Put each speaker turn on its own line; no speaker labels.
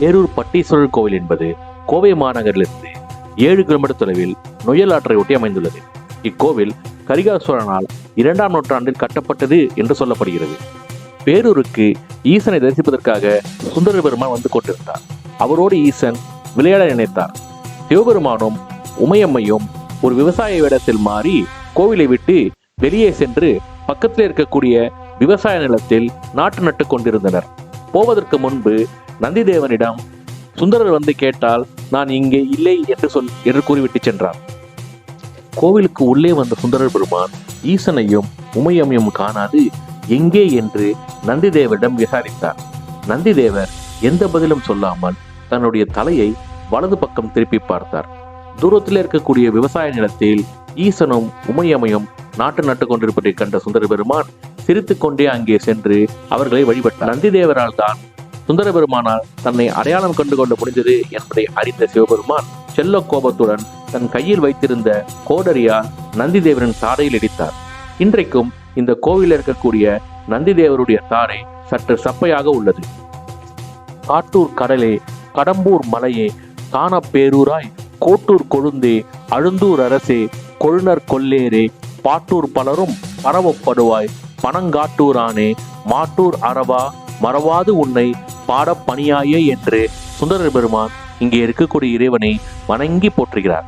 பேரூர் பட்டீஸ்வரர் கோவில் என்பது கோவை மாநகரிலிருந்து ஏழு கிலோமீட்டர் தொலைவில் நொய்யல் ஆற்றை ஒட்டி அமைந்துள்ளது. இக்கோவில் கரிகாசோரனால் இரண்டாம் நூற்றாண்டில் கட்டப்பட்டது என்று சொல்லப்படுகிறது. பேரூருக்கு ஈசனை தரிசிப்பதற்காக சுந்தர பெருமான் வந்து கொண்டிருந்தார். அவரோடு ஈசன் விளையாட நினைத்தார். சிவபெருமானும் உமையம்மையும் ஒரு விவசாய வேடத்தில் மாறி கோவிலை விட்டு வெளியே சென்று பக்கத்தில் இருக்கக்கூடிய விவசாய நிலத்தில் நாட்டு நட்டு கொண்டிருந்தனர். போவதற்கு முன்பு நந்திதேவனிடம் சுந்தரர் வந்து கேட்டால் நான் இங்கே இல்லை என்று சொல் என்று கூறிவிட்டு சென்றார் கோவிலுக்கு உள்ளே வந்த சுந்தரர் பெருமான் ஈசனையும் உமையமையும் காணாது எங்கே? என்று நந்திதேவரிடம் விசாரித்தார். நந்திதேவர் எந்த பதிலும் சொல்லாமல் தன்னுடைய தலையை வலது பக்கம் திருப்பி பார்த்தார். தூரத்தில் இருக்கக்கூடிய விவசாய நிலத்தில் ஈசனும் உமையமையும் நாட்டு நட்டு கொண்டிருப்பதை கண்ட சுந்தர பெருமான் சிரித்துக்கொண்டே அங்கே சென்று அவர்களை வழிபட்டார். நந்திதேவரால் தான் சுந்தர பெருமானால் தன்னை அடையாளம் கண்டு கொண்டு முடிந்தது என்பதை அறிந்த சிவபெருமான் செல்ல கோபத்துடன் தன் கையில் வைத்திருந்த கோடரியால் நந்திதேவரின் தாடையில் இடித்தார். இன்றைக்கும் இந்த கோவிலில் இருக்கக்கூடிய நந்திதேவருடைய தாடை சற்று சப்பையாக உள்ளது. காட்டூர் கடலே கடம்பூர் மலையே காணப்பேரூராய் கோட்டூர் கொழுந்தே அழுந்தூர் அரசே கொழுநர் கொல்லேரே பாட்டூர் பலரும் பரவப்படுவாய். பனங்காட்டூரானே மாட்டூர் அறவா மறவாது உன்னை பாடப் பணியாயே என்று சுந்தரர் பெருமான் இங்கே இருக்கக்கூடிய இறைவனை வணங்கி போற்றுகிறார்.